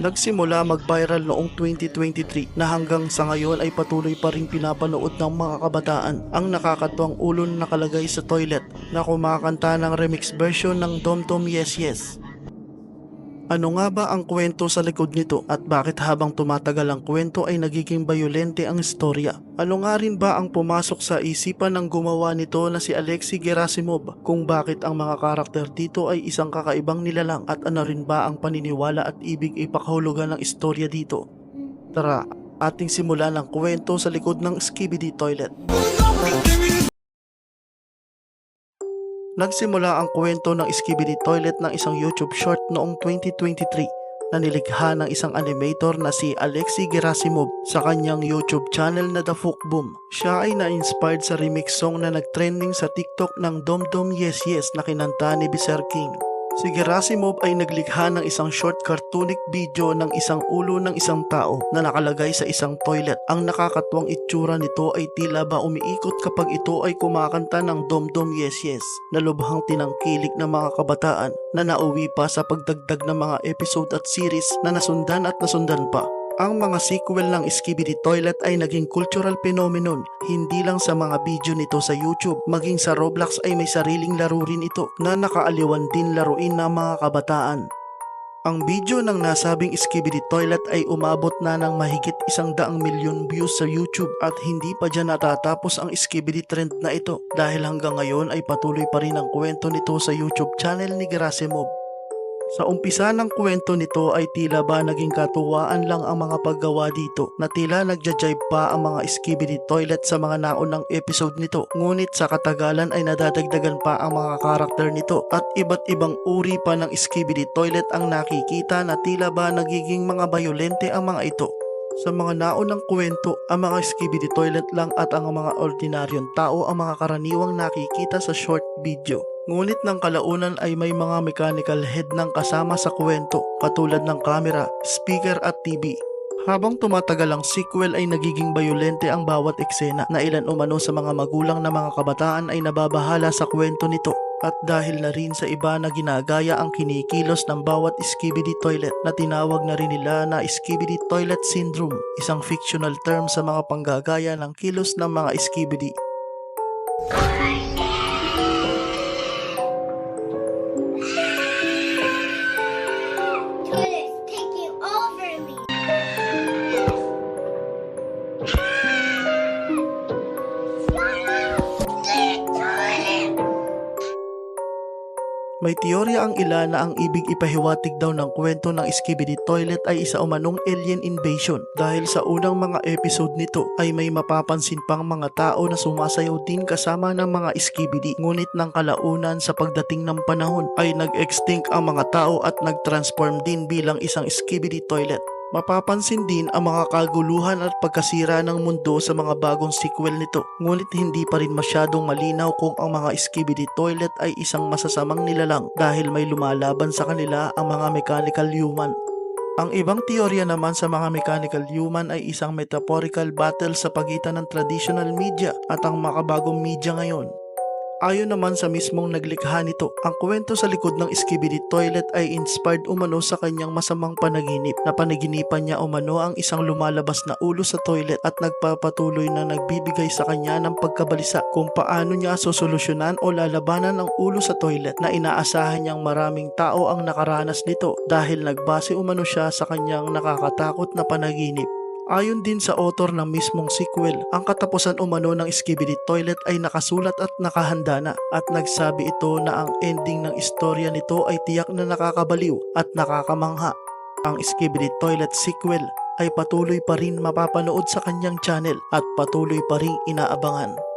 Nagsimula mag-viral noong 2023 na hanggang sa ngayon ay patuloy pa rin pinapanood ng mga kabataan ang nakakatuwang ulo na nakalagay sa toilet na kumakanta ng remix version ng Dom Dom Yes Yes. Ano nga ba ang kwento sa likod nito at bakit habang tumatagal ang kwento ay nagiging bayolente ang istorya? Ano nga rin ba ang pumasok sa isipan ng gumawa nito na si Alexi Gerasimov kung bakit ang mga karakter dito ay isang kakaibang nilalang at ano rin ba ang paniniwala at ibig ipakahulugan ng istorya dito? Tara, ating simulan ang kwento sa likod ng Skibidi Toilet. Nagsimula ang kwento ng Skibidi Toilet ng isang YouTube short noong 2023 na nilikha ng isang animator na si Alexi Gerasimov sa kanyang YouTube channel na The Folk Boom. Siya ay na-inspired sa remix song na nagtrending sa TikTok ng Dom Dom Yes Yes na kinanta ni Biser King. Si Gerasimov ay naglikha ng isang short cartoonic video ng isang ulo ng isang tao na nakalagay sa isang toilet. Ang nakakatuwang itsura nito ay tila ba umiikot kapag ito ay kumakanta ng Dom Dom Yes Yes na lubhang tinangkilik ng mga kabataan na nauwi pa sa pagdagdag ng mga episode at series na nasundan at nasundan pa. Ang mga sequel ng Skibidi Toilet ay naging cultural phenomenon hindi lang sa mga video nito sa YouTube, maging sa Roblox ay may sariling laro rin ito na nakaaliwan din laruin ng mga kabataan. Ang video ng nasabing Skibidi Toilet ay umabot na ng mahigit isang daang milyon views sa YouTube at hindi pa dyan natatapos ang Skibidi trend na ito dahil hanggang ngayon ay patuloy pa rin ang kwento nito sa YouTube channel ni Gerasimov. Sa umpisa ng kwento nito ay tila ba naging katuwaan lang ang mga paggawa dito na tila nagja-jive pa ang mga skibidi toilet sa mga naunang episode nito. Ngunit sa katagalan ay nadadagdagan pa ang mga karakter nito at iba't ibang uri pa ng skibidi toilet ang nakikita na tila ba nagiging mga bayolente ang mga ito. Sa mga naunang kwento, ang mga skibidi toilet lang at ang mga ordinaryong tao ang mga karaniwang nakikita sa short video. Ngunit ng kalaunan ay may mga mechanical head ng kasama sa kwento katulad ng camera, speaker at TV. Habang tumatagal ang sequel ay nagiging bayolente ang bawat eksena na ilan umano sa mga magulang na mga kabataan ay nababahala sa kwento nito at dahil na rin sa iba na ginagaya ang kinikilos ng bawat skibidi toilet na tinawag na rin nila na skibidi toilet syndrome, isang fictional term sa mga panggagaya ng kilos ng mga skibidi. Twitter's May teorya ang ilan na ang ibig ipahiwatig daw ng kwento ng Skibidi Toilet ay isa umanong alien invasion dahil sa unang mga episode nito ay may mapapansin pang mga tao na sumasayaw din kasama ng mga Skibidi ngunit ng kalaunan sa pagdating ng panahon ay nag-extinct ang mga tao at nag-transform din bilang isang Skibidi Toilet. Mapapansin din ang mga kaguluhan at pagkasira ng mundo sa mga bagong sequel nito. Ngunit hindi pa rin masyadong malinaw kung ang mga Skibidi Toilet ay isang masasamang nilalang dahil may lumalaban sa kanila ang mga mechanical human. Ang ibang teorya naman sa mga mechanical human ay isang metaphorical battle sa pagitan ng traditional media at ang makabagong media ngayon. Ayon naman sa mismong naglikha nito, ang kwento sa likod ng Skibidi Toilet ay inspired umano sa kanyang masamang panaginip na panaginipan niya umano ang isang lumalabas na ulo sa toilet at nagpapatuloy na nagbibigay sa kanya ng pagkabalisa kung paano niya sosolusyonan o lalabanan ang ulo sa toilet na inaasahan niyang maraming tao ang nakaranas nito dahil nagbase umano siya sa kanyang nakakatakot na panaginip. Ayon din sa author ng mismong sequel, ang katapusan umano ng Skibidi Toilet ay nakasulat at nakahanda na at nagsabi ito na ang ending ng istorya nito ay tiyak na nakakabaliw at nakakamangha. Ang Skibidi Toilet sequel ay patuloy pa rin mapapanood sa kanyang channel at patuloy pa rin inaabangan.